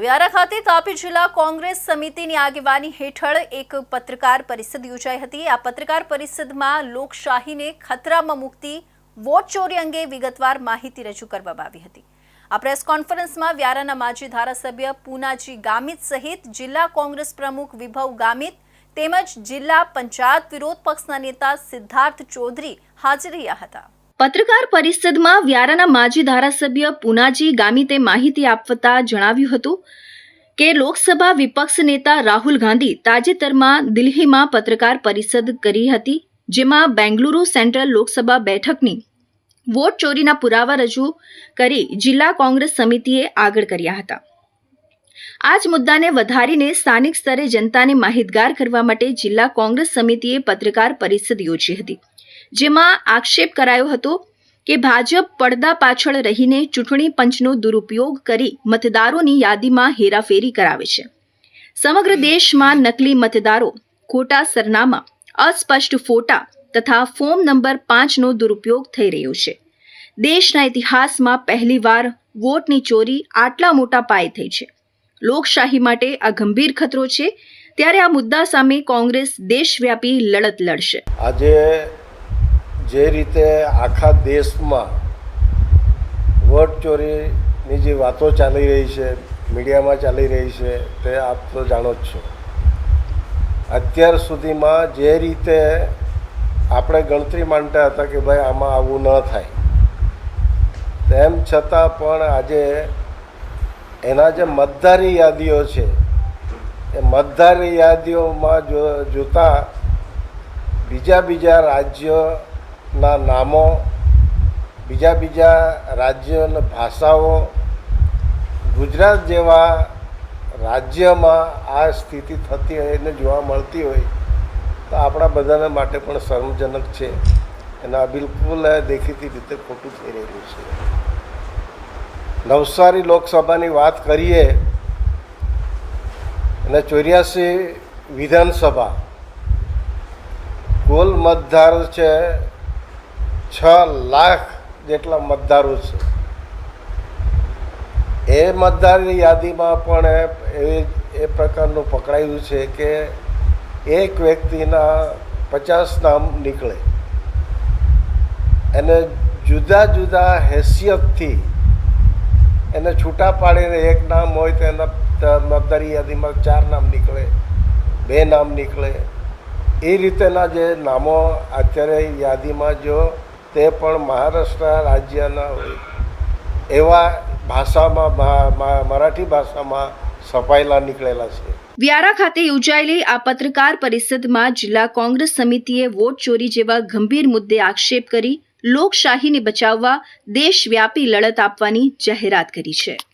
વ્યારા ખાતે તાપી જિલ્લા કોંગ્રેસ સમિતિની આગેવાની હેઠળ એક પત્રકાર પરિષદ યોજાઈ હતી. આ પત્રકાર પરિષદમાં લોકશાહીને ખતરામાં મૂકતી વોટ ચોરી અંગે વિગતવાર માહિતી રજૂ કરવામાં આવી હતી. આ પ્રેસ કોન્ફરન્સમાં વ્યારાના માજી ધારાસભ્ય પૂનાજી ગામિત સહિત જિલ્લા કોંગ્રેસ પ્રમુખ વિભવ ગામિત તેમજ જિલ્લા પંચાયત વિરોધ પક્ષના નેતા સિદ્ધાર્થ ચૌધરી હાજર રહ્યા હતા. પત્રકાર પરિષદમાં વ્યારાના માજી ધારાસભ્ય પુનાજી ગામિતે માહિતી આપતા જણાવ્યું હતું કે લોકસભા વિપક્ષ નેતા રાહુલ ગાંધી તાજેતરમાં દિલ્હીમાં પત્રકાર પરિષદ કરી હતી, જેમાં બેંગલુરુ સેન્ટ્રલ લોકસભા બેઠકની વોટ ચોરીના પુરાવા રજૂ કરી જિલ્લા કોંગ્રેસ સમિતિએ આગળ કર્યા હતા. આ જ મુદ્દાને વધારીને સ્થાનિક સ્તરે જનતાને માહિતગાર કરવા માટે જિલ્લા કોંગ્રેસ સમિતિએ પત્રકાર પરિષદ યોજી હતી. જેમાં આક્ષેપ કરાયો હતો કે ભાજપ પડદા પાછળ રહીને ચૂંટણી પંચનો દુરુપયોગ કરી મતદારોની યાદીમાં હેરાફેરી કરાવે છે. સમગ્ર દેશમાં નકલી મતદારો, ખોટા સરનામા, અસ્પષ્ટ ફોટા તથા ફોર્મ નંબર પાંચનો દુરુપયોગ થઈ રહ્યો છે. દેશના ઇતિહાસમાં પહેલીવાર વોટની ચોરી આટલા મોટા પાયે થઈ છે. લોકશાહી માટે આ ગંભીર ખતરો છે. ત્યારે આ મુદ્દા સામે કોંગ્રેસ દેશવ્યાપી લડત લડશે. આજે જે રીતે આખા દેશમાં વોટ ચોરીની જે વાતો ચાલી રહી છે, મીડિયામાં ચાલી રહી છે, તે આપ તો જાણો જ છો. અત્યાર સુધીમાં જે રીતે આપણે ગણતરી માનતા હતા કે ભાઈ આમાં આવું ન થાય, તેમ છતાં પણ આજે એના જે મતદારી યાદીઓ છે, એ મતદારી યાદીઓમાં જો જોતા બીજા બીજા રાજ્યોના નામો, બીજા બીજા રાજ્યોની ભાષાઓ ગુજરાત જેવા રાજ્યમાં આ સ્થિતિ થતી હોય એને જોવા મળતી હોય, તો આપણા બધાને માટે પણ શરમજનક છે. એના બિલકુલ દેખીતી રીતે ખોટું થઈ રહેલું છે. નવસારી લોકસભાની વાત કરીએ, અને ચોર્યાસી વિધાનસભા કુલ મતદાર છે છ લાખ જેટલા મતદારો છે. એ મતદારની યાદીમાં પણ એ એ પ્રકારનું પકડાયું છે કે એક વ્યક્તિના પચાસ નામ નીકળે. એને જુદા જુદા હેસિયતથી એને છૂટા પાડીને એક નામ હોય તો એના મતદારી યાદીમાં ચાર નામ નીકળે, બે નામ નીકળે. એ રીતેના જે નામો અત્યારે યાદીમાં જો તે પણ મહારાષ્ટ્ર રાજ્યના હોય. એવા ભાષામાં મરાઠી ભાષામાં છપાયેલા નીકળેલા છે. વ્યારા ખાતે યોજાયેલી આ પત્રકાર પરિષદમાં જિલ્લા કોંગ્રેસ સમિતિએ વોટ ચોરી જેવા ગંભીર મુદ્દે આક્ષેપ કરી લોકશાહીને બચાવવા દેશવ્યાપી લડત આપવાની જાહેરાત કરી છે.